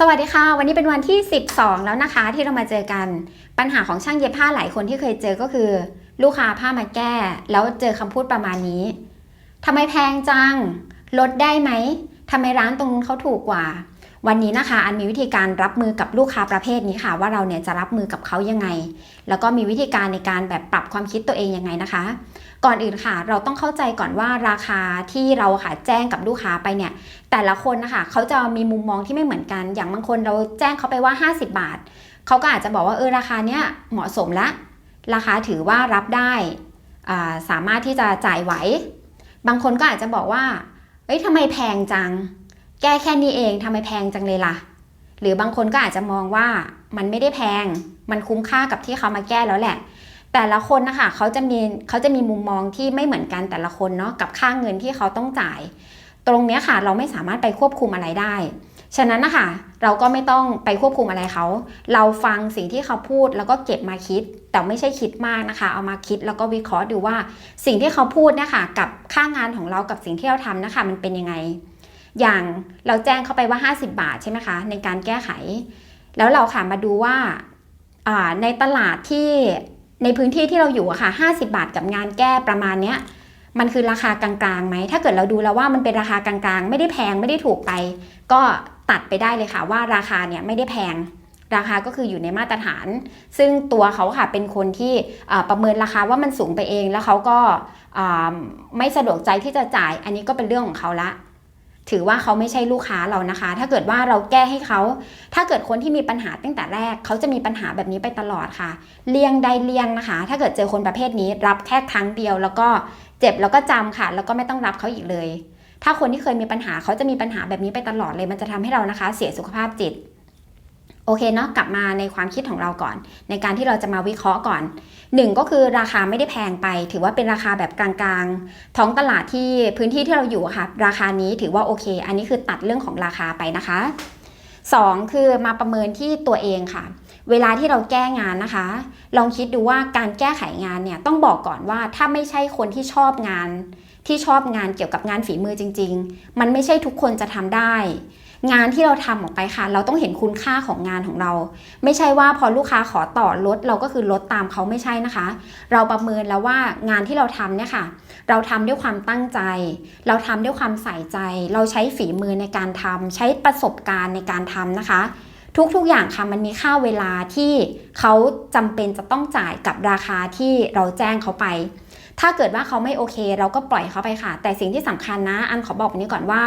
สวัสดีค่ะ วันนี้เป็นวันที่ 12 แล้วนะคะ ที่เรามาเจอกัน ปัญหาของช่างเย็บผ้าหลายคนที่เคยเจอก็คือ ลูกค้าผ้ามาแก้ แล้วเจอคำพูดประมาณนี้ทำไมแพงจัง ลดได้ไหมทำไมร้านตรงนู้นเขาถูกกว่า วันนี้นะคะอันมีวิธีการรับมือกับลูกค้าประเภทนี้ค่ะ ว่าเราเนี่ยจะรับมือกับเขายังไง แล้วก็มีวิธีการในการแบบปรับความคิดตัวเองยังไงนะคะ ก่อนอื่นค่ะ เราต้องเข้าใจก่อนว่าราคาที่เราค่ะแจ้งกับลูกค้าไปเนี่ย แต่ละคนนะคะเขาจะมีมุมมองที่ไม่เหมือนกัน อย่างบางคนเราแจ้งเขาไปว่า 50 บาทเขาก็อาจจะบอกว่าเออราคาเนี้ยเหมาะสมละราคาถือว่ารับได้สามารถที่จะจ่ายไหว บางคนก็อาจจะบอกว่าเอ้ยทำไมแพงจัง แก้แค่นี้เองทำไมแพงจังเลยล่ะ หรือบางคนก็อาจจะมองว่ามันไม่ได้แพง มันคุ้มค่ากับที่เขามาแก้แล้วแหละ แต่ละคนนะคะเขาจะมีเขาจะมีมุมมองที่ไม่เหมือนกันแต่ละคนเนาะกับค่าเงินที่เขาต้องจ่าย ตรงนี้ค่ะเราไม่สามารถไปควบคุมอะไรได้ ฉะนั้นนะคะเราก็ไม่ต้องไปควบคุมอะไรเขา เราฟังสิ่งที่เขาพูดแล้วก็เก็บมาคิด แต่ไม่ใช่คิดมากนะคะ เอามาคิดแล้วก็วิเคราะห์ดูว่า สิ่งที่เขาพูดเนะคะกับค่างานของเรากับสิ่งที่เราทำนะคะมันเป็นยังไง อย่างเราแจ้งเข้าไปว่า 50 บาทใช่ไหมคะในการแก้ไข แล้วเราค่ะมาดูว่าในตลาดที่ในพื้นที่ที่เราอยู่อะค่ะ 50 บาทกับงานแก้ประมาณเนี้ยมันคือราคากลางๆไหม ถ้าเกิดเราดูแล้วว่ามันเป็นราคากลางๆ ไม่ได้แพงไม่ได้ถูกไป ก็ตัดไปได้เลยค่ะว่าราคาเนี่ยไม่ได้แพง ราคาก็คืออยู่ในมาตรฐาน ซึ่งตัวเขาค่ะเป็นคนที่ประเมินราคาว่ามันสูงไปเอง แล้วเขาก็ไม่สะดวกใจที่จะจ่าย อันนี้ก็เป็นเรื่องของเขาละ ถือว่าเขาไม่ใช่ลูกค้าเรานะคะ ถ้าเกิดว่าเราแก้ให้เขา ถ้าเกิดคนที่มีปัญหาตั้งแต่แรก เขาจะมีปัญหาแบบนี้ไปตลอดค่ะ เลี่ยงใดเลี่ยงนะคะ ถ้าเกิดเจอคนประเภทนี้ รับแค่ครั้งเดียว แล้วก็เจ็บแล้วก็จำค่ะ แล้วก็ไม่ต้องรับเขาอีกเลย ถ้าคนที่เคยมีปัญหาเขาจะมีปัญหาแบบนี้ไปตลอดเลย มันจะทำให้เรานะคะ เสียสุขภาพจิต โอเคเนาะกลับมาในความคิดของเราก่อน ในการที่เราจะมาวิเคราะห์ก่อนหนึ่งก็คือราคาไม่ได้แพงไป ถือว่าเป็นราคาแบบกลางๆ ท้องตลาดที่พื้นที่ที่เราอยู่ค่ะ ราคานี้ถือว่าโอเค อันนี้คือตัดเรื่องของราคาไปนะคะสองคือมาประเมินที่ตัวเองค่ะ เวลาที่เราแก้งานนะคะ ลองคิดดูว่าการแก้ไขงานเนี่ยต้องบอกก่อนว่าถ้าไม่ใช่คนที่ชอบงาน ที่ชอบงานเกี่ยวกับงานฝีมือจริง ๆ มันไม่ใช่ทุกคนจะทำได้ งานที่เราทำออกไปค่ะ เราต้องเห็นคุณค่าของงานของเรา ไม่ใช่ว่าพอลูกค้าขอต่อลดเราก็คือลดตามเขาไม่ใช่นะคะ เราประเมินแล้วว่างานที่เราทำเนี่ยค่ะ เราทำด้วยความตั้งใจ เราทำด้วยความใส่ใจ เราใช้ฝีมือในการทำใช้ประสบการณ์ในการทำนะคะ ทุกๆอย่างค่ะมันมีค่าเวลาที่เขาจำเป็นจะต้องจ่ายกับราคาที่เราแจ้งเขาไป ถ้าเกิดว่าเขาไม่โอเค เราก็ปล่อยเขาไปค่ะ แต่สิ่งที่สำคัญนะอันขอบอกแบบนี้ก่อนว่า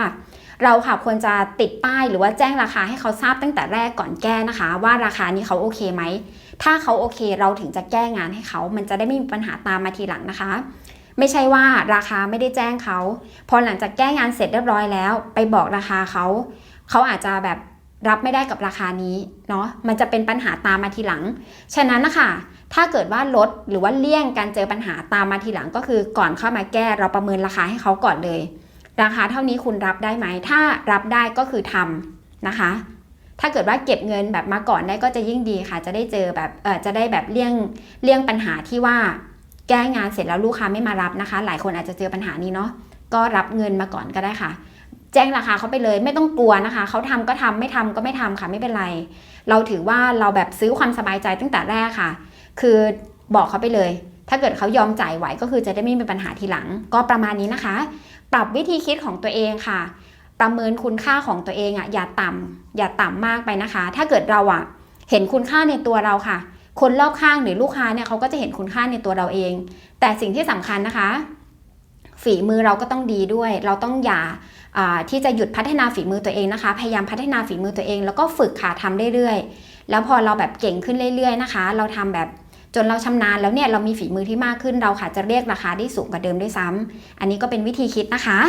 เราค่ะควรจะติดป้ายหรือว่าแจ้งราคาให้เขาทราบตั้งแต่แรกก่อนแก้นะคะ ว่าราคานี้เขาโอเคไหมถ้าเขาโอเคเราถึงจะแก้งานให้เขา มันจะได้ไม่มีปัญหาตามมาทีหลังนะคะไม่ใช่ว่าราคาไม่ได้แจ้งเขา พอหลังจากแก้งานเสร็จเรียบร้อยแล้ว ไปบอกราคาเขา เขาอาจจะแบบรับไม่ได้กับราคานี้เนาะ มันจะเป็นปัญหาตามมาทีหลัง ฉะนั้นนะคะ ถ้าเกิดว่าลดหรือว่าเลี่ยงการเจอปัญหาตามมาทีหลังก็คือก่อนเข้ามาแก้เราประเมินราคาให้เขาก่อนเลย ราคาเท่านี้คุณรับได้ไหม ถ้ารับได้ก็คือทำนะคะ ถ้าเกิดว่าเก็บเงินแบบมาก่อนได้ก็จะยิ่งดีค่ะ จะได้เจอแบบเออจะได้แบบเลี่ยงเลี่ยงปัญหาที่ว่าแก้งานเสร็จแล้วลูกค้าไม่มารับนะคะ หลายคนอาจจะเจอปัญหานี้เนาะก็รับเงินมาก่อนก็ได้ค่ะ แจ้งราคาเขาไปเลยไม่ต้องกลัวนะคะ เขาทำก็ทำไม่ทำก็ไม่ทำค่ะไม่เป็นไร เราถือว่าเราแบบซื้อความสบายใจตั้งแต่แรกค่ะ คือบอกเขาไปเลย ถ้าเกิดเขายอมจ่ายไหวก็คือจะได้ไม่มีปัญหาทีหลัง ก็ประมาณนี้นะคะ ปรับวิธีคิดของตัวเองค่ะ ประเมินคุณค่าของตัวเองอะอย่าต่ำอย่าต่ำมากไปนะคะ ถ้าเกิดเราอะเห็นคุณค่าในตัวเราค่ะ คนรอบข้างหรือลูกค้าเนี่ยเขาก็จะเห็นคุณค่าในตัวเราเอง แต่สิ่งที่สำคัญนะคะ ฝีมือเราก็ต้องดีด้วย เราต้องอย่าอ่าที่จะหยุดพัฒนาฝีมือตัวเองนะคะ พยายามพัฒนาฝีมือตัวเอง แล้วก็ฝึกค่ะทำเรื่อยๆ แล้วพอเราแบบเก่งขึ้นเรื่อยๆนะคะ เราทำแบบจนเราชำนาญแล้วเนี่ยเรามีฝีมือที่มากขึ้นเราค่ะจะเรียกราคาได้สูงกว่าเดิมด้วยซ้ำอันนี้ก็เป็นวิธีคิดนะคะ